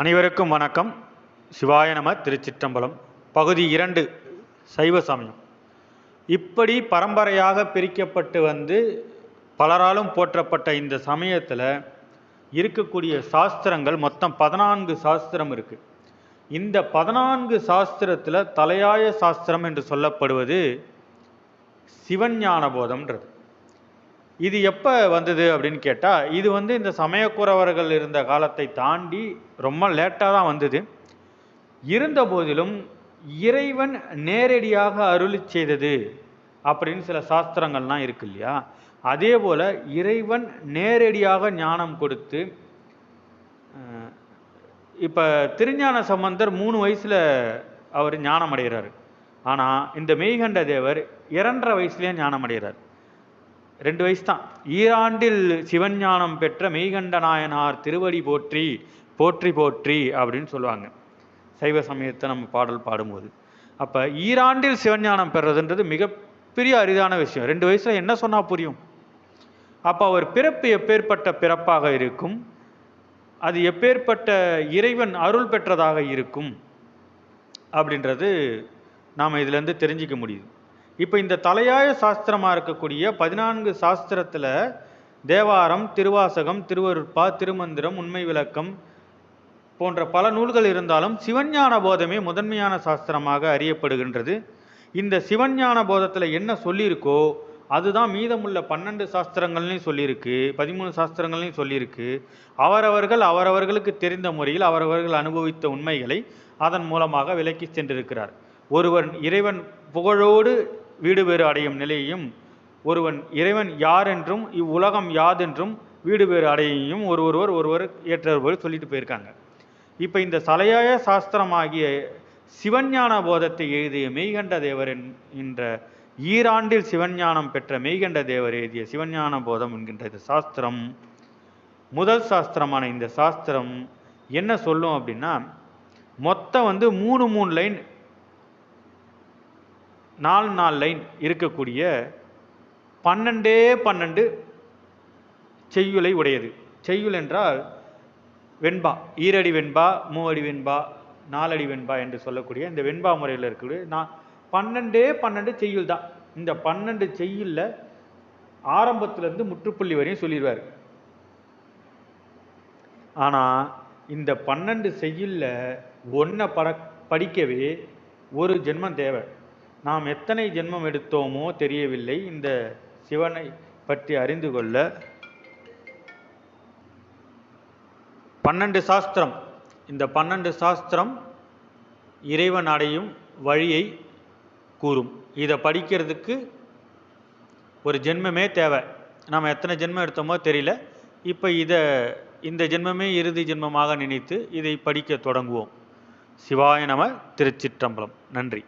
அனைவருக்கும் வணக்கம். சிவாய நம திருச்சிற்றம்பலம் பகுதி இரண்டு சைவ சமயம். இப்படி பரம்பரையாக பிரிக்கப்பட்டு வந்து பலராலும் போற்றப்பட்ட இந்த சமயத்தில் இருக்கக்கூடிய சாஸ்திரங்கள் மொத்தம் பதினான்கு சாஸ்திரம் இருக்குது இந்த பதினான்கு சாஸ்திரத்தில் தலையாய சாஸ்திரம் என்று சொல்லப்படுவது சிவஞான போதம்ன்றது இது எப்போ வந்தது அப்படின்னு கேட்டால் இது வந்து இந்த சமயக்குறவர்கள் இருந்த காலத்தை தாண்டி ரொம்ப லேட்டாக தான் வந்தது. இருந்த போதிலும் இறைவன் நேரடியாக அருளி செய்தது அப்படின்னு சில சாஸ்திரங்கள்லாம் இருக்கு இல்லையா? அதே போல் இறைவன் நேரடியாக ஞானம் கொடுத்து இப்போ திருஞான சம்பந்தர் மூணு வயசில் அவர் ஞானம் அடைகிறார் ஆனால் இந்த மெய்கண்ட தேவர் இரண்டரை வயசுலேயே ஞானம் அடைகிறார் ரெண்டு வயசு தான் ஈராண்டில் சிவஞானம் பெற்ற மெய்கண்ட நாயனார் திருவடி போற்றி போற்றி போற்றி அப்படின்னு சொல்லுவாங்க. சைவ சமயத்தை நம்ம பாடல் பாடும்போது. அப்போ ஈராண்டில் சிவஞானம் பெறதுன்றது மிகப்பெரிய அரிதான விஷயம். ரெண்டு வயசில் என்ன சொன்னால் புரியும்? அப்போ அவர் பிறப்பு எப்பேற்பட்ட பிறப்பாக இருக்கும்? அது எப்பேற்பட்ட இறைவன் அருள் பெற்றதாக இருக்கும்? அப்படின்றது நாம் இதுலேருந்து தெரிஞ்சிக்க முடியுது. இப்போ இந்த தலையாய சாஸ்திரமாக இருக்கக்கூடிய பதினான்கு சாஸ்திரத்தில் தேவாரம் திருவாசகம் திருவருட்பா திருமந்திரம் உண்மை விளக்கம் போன்ற பல நூல்கள் இருந்தாலும் சிவஞான போதமே முதன்மையான சாஸ்திரமாக அறியப்படுகின்றது. இந்த சிவஞான போதத்தில் என்ன சொல்லியிருக்கோ அதுதான் மீதமுள்ள பன்னெண்டு சாஸ்திரங்கள்லையும் சொல்லியிருக்கு பதிமூணு சாஸ்திரங்கள்லையும் சொல்லியிருக்கு. அவரவர்கள் அவரவர்களுக்கு தெரிந்த முறையில் அவரவர்கள் அனுபவித்த உண்மைகளை அதன் மூலமாக விலக்கி சென்றிருக்கிறார். ஒருவன் இறைவன் புகழோடு வீடு வேறு அடையும் நிலையையும் ஒருவன் இறைவன் யார் என்றும் இவ்வுலகம் யாதென்றும் வீடு வேறு அடையையும் ஒரு ஒருவர் ஒருவர் ஏற்றவர் சொல்லிட்டு போயிருக்காங்க. இப்போ இந்த சலையாய சாஸ்திரமாகிய சிவஞான போதத்தை எழுதிய மெய்கண்ட தேவர் என்ற ஈராண்டில் சிவஞானம் பெற்ற மெய்கண்ட தேவர் எழுதிய சிவஞான போதம் என்கின்ற இந்த சாஸ்திரம் முதல் சாஸ்திரமான இந்த சாஸ்திரம் என்ன சொல்லும் அப்படின்னா மொத்தம் வந்து மூணு மூணு லைன் நாலு நாலு லைன் இருக்கக்கூடிய பன்னெண்டே பன்னெண்டு செய்யுளை உடையது. செய்யுள் என்றால் வெண்பா ஈரடி வெண்பா மூவடி வெண்பா நாலடி வெண்பா என்று சொல்லக்கூடிய இந்த வெண்பா முறையில் இருக்கக்கூடிய நான் பன்னெண்டே பன்னெண்டு செய்யுள் தான். இந்த பன்னெண்டு செய்யுளில் ஆரம்பத்திலேருந்து முற்றுப்புள்ளி வரையும் சொல்லிடுவார். ஆனால் இந்த பன்னெண்டு செய்யுளில் ஒன்றை பட படிக்கவே ஒரு ஜென்மம் தேவை. நாம் எத்தனை ஜென்மம் எடுத்தோமோ தெரியவில்லை. இந்த சிவனை பற்றி அறிந்து கொள்ள பன்னெண்டு சாஸ்திரம். இந்த பன்னெண்டு சாஸ்திரம் இறைவன் அடையும் வழியை கூறும். இதை படிக்கிறதுக்கு ஒரு ஜென்மமே தேவை. நாம் எத்தனை ஜென்மம் எடுத்தோமோ தெரியல. இப்போ இதை இந்த ஜென்மமே இறுதி ஜென்மமாக நினைத்து இதை படிக்க தொடங்குவோம். சிவாய நம திருச்சிற்றம்பலம். நன்றி.